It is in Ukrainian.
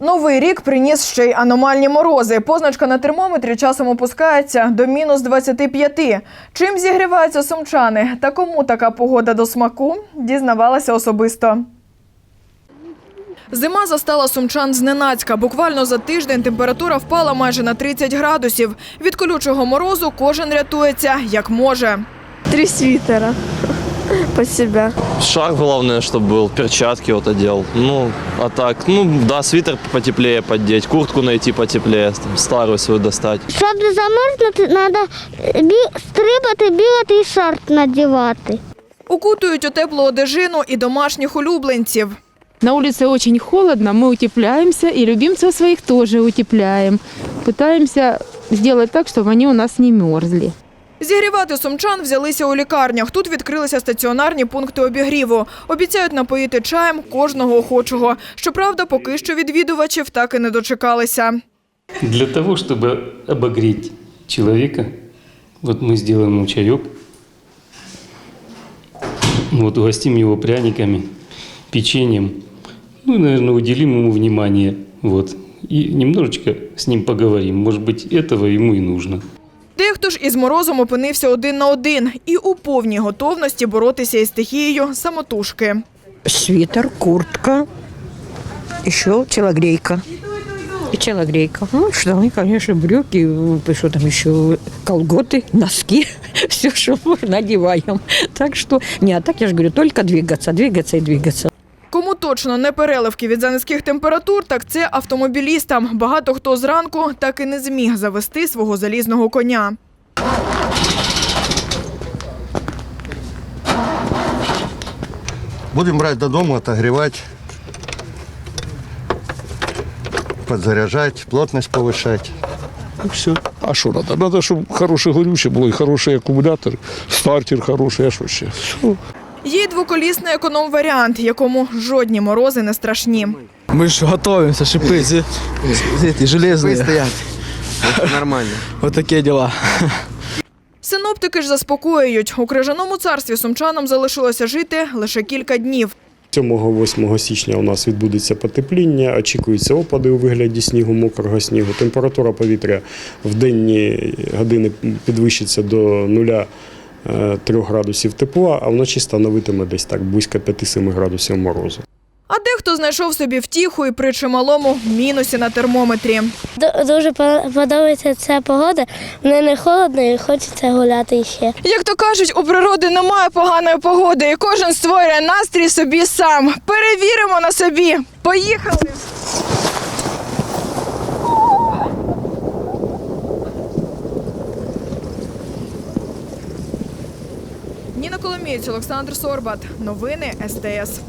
Новий рік приніс ще й аномальні морози. Позначка на термометрі часом опускається до мінус 25. Чим зігріваються сумчани та кому така погода до смаку, дізнавалася особисто. Зима застала сумчан зненацька. Буквально за тиждень температура впала майже на 30 градусів. Від колючого морозу кожен рятується як може. Три свитера под себя. Шаг главное, чтобы был, перчатки вот одел. Ну, а так, ну да, свитер потеплее поддеть, куртку найти потеплее, там, старую свою достать. Щоб не замерзнути, треба бі... стрибати, бігати і шарф надівати. Укутують у теплу одежину і домашніх улюбленців. На улице очень холодно, мы утепляемся и любимцев своих тоже утепляем. Пытаемся сделать так, чтобы они у нас не мерзли. Зігрівати сумчан взялися у лікарнях. Тут відкрилися стаціонарні пункти обігріву. Обіцяють напоїти чаєм кожного охочого. Щоправда, поки що відвідувачів так і не дочекалися. Для того, чтобы обогреть человека, вот мы сделаем ему чаек, вот угостим его пряниками, печеньем, ну и, наверное, уделим ему внимание, вот, и немножечко с ним поговорим. Может быть, этого ему и нужно. Дехто ж із морозом опинився один на один і у повній готовності боротися із стихією самотужки. свитер, куртка, еще телогрейка. И телогрейка. Ну, штаны, конечно, брюки, э, что там еще, колготы, носки, все, что можно, одеваем. Так что, не, а так я же говорю, только двигаться, двигаться и двигаться. Точно не переливки від занизьких температур, так це автомобілістам. Багато хто зранку так і не зміг завести свого залізного коня. Будем брать до дома, отогревать, подзаряжать, плотность повышать. И все. А що треба? Треба, щоб хороше горюче було і хороший акумулятор, стартер хороший, а що ще? Все. Є й двоколісний економ-варіант, якому жодні морози не страшні. Мы же готовимся, шипы, зи- эти железные. стоять. Это нормально. Вот такие дела. Синоптики ж заспокоюють. У крижаному царстві сумчанам залишилося жити лише кілька днів. 7-8 січня у нас відбудеться потепління, очікуються опади у вигляді снігу, мокрого снігу. Температура повітря в денні години підвищиться до 0,3 градусів тепла, а вночі становитиме десь так близько 5-7 градусів морозу. А дехто знайшов собі втіху і при чималому мінусі на термометрі. Дуже подобається ця погода. Мені не холодно і хочеться гуляти ще. Як то кажуть, у природи немає поганої погоди, і кожен створює настрій собі сам. Перевіримо на собі. Поїхали! Коломієць, Олександр Сорбат. Новини СТС.